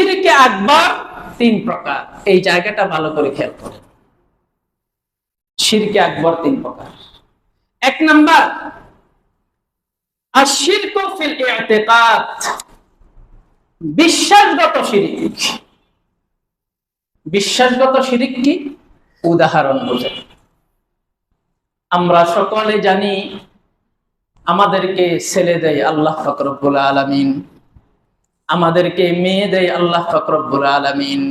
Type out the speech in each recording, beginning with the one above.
শিরকে আকবর তিন প্রকার। এই জায়গাটা ভালো করে খেয়াল শিরকে আকবর তিন প্রকার। এক নাম্বার বিশ্বাসগত শিরিক বিশ্বাসগত শিরিক কি? উদাহরণ বোঝেন আমরা সকলে জানি, আমাদেরকে ছেলে দেয় আল্লাহ ফকরবুল আলমিন। আমাদেরকে মেয়ে দেয় আল্লাহ ফকরবুল আলমিন।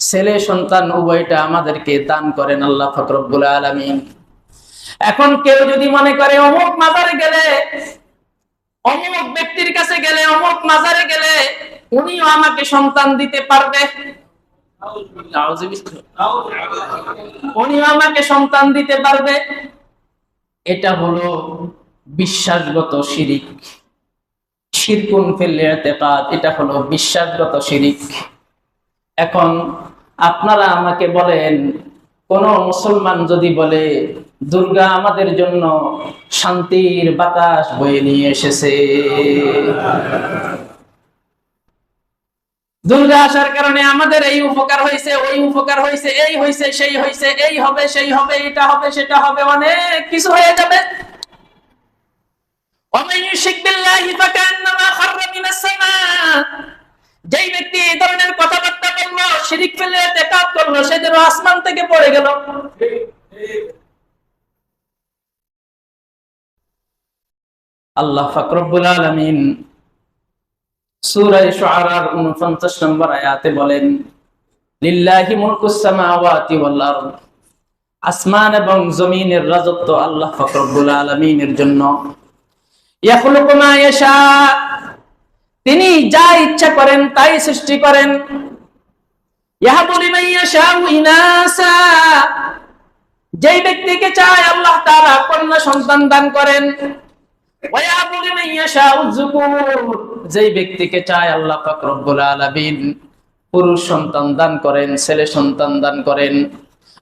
ছেলে সন্তান উভয়টা আমাদেরকে দান করেন আল্লাহ ফকরবুল আলমিন। এখন কেউ যদি মনে করে অমুক মাজারে গেলে, অমুক ব্যক্তির কাছে গেলে, অমুক মাজারে গেলে, উনিও আমাকে সন্তান দিতে পারবে? উনিও আমাকে সন্তান দিতে পারবে? এটা হলো বিশ্বাসগত শিরিক। শিরকুন ফেললে এটা হলো বিশ্বাসগত শিরিক। এখন আপনারা আমাকে বলেন, কোন মুসলমান যদি বলে, দুর্গা আমাদের জন্য শান্তির বাতাস বয়ে নিয়ে এসেছে। দুর্গা আসার কারণে আমাদের এই উপকার হয়েছে, ওই উপকার হয়েছে, এই হয়েছে, সেই হয়েছে, এই হবে, সেই হবে, এটা হবে, সেটা হবে, অনেক কিছু হয়ে যাবে। ومن يشرك بالله فكأنما خر من السماء যেই ব্যক্তি এই ধরনের কথাবার্তা বললো শিরিক ফেলে তেকাত করলো সে যেন আসমান থেকে পড়ে গেল আল্লাহ ফাকরুল আলমিন সূরা শুআরার 49 নম্বর আয়াতে বলেন লিল্লাহি মুলকুস সামাওয়াতি ওয়াল আরদ আসমান এবং জমিনের রাজত্ব আল্লাহ ফাকরুল আলমিনের জন্য ইয়াখলুকু মা ইয়াশা তিনি যা ইচ্ছা করেন, তাই সৃষ্টি করেন। লিমান ইয়াশাউ ইনাসা। যেই ব্যক্তিকে চায় আল্লাহ তাআলা কন্যা সন্তান দান করেন। যেই ব্যক্তিকে চায় আল্লাহ পুরুষ সন্তান দান করেন, ছেলে সন্তান দান করেন।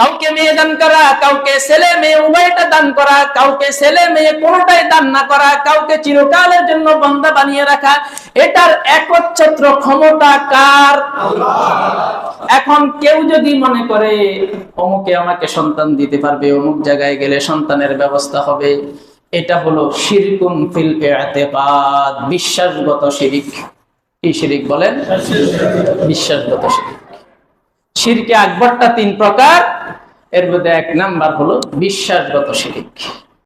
কাউকে মেয়ে দান করা কাউকে ছেলে মেয়ে উভয়টা দান করা কাউকে ছেলে মেয়ে কোনটাই দান না করা কাউকে চিরকালের জন্য বন্দা বানিয়ে রাখা এটার একচ্ছত্র ক্ষমতা কার? এখন কেউ যদি মনে করে অমুকে আমাকে সন্তান দিতে পারবে অমুক জায়গায় গেলে সন্তানের ব্যবস্থা হবে এটা হলো শিরকুন ফিল বিশ্বাসগত শিরিক। কি শিরিক বলেন? বিশ্বাসগত শিরিক। শিরকে আকবরটা তিন প্রকার। এর মধ্যে এক নাম্বার হলো বিশ্বাসগত শিরিক।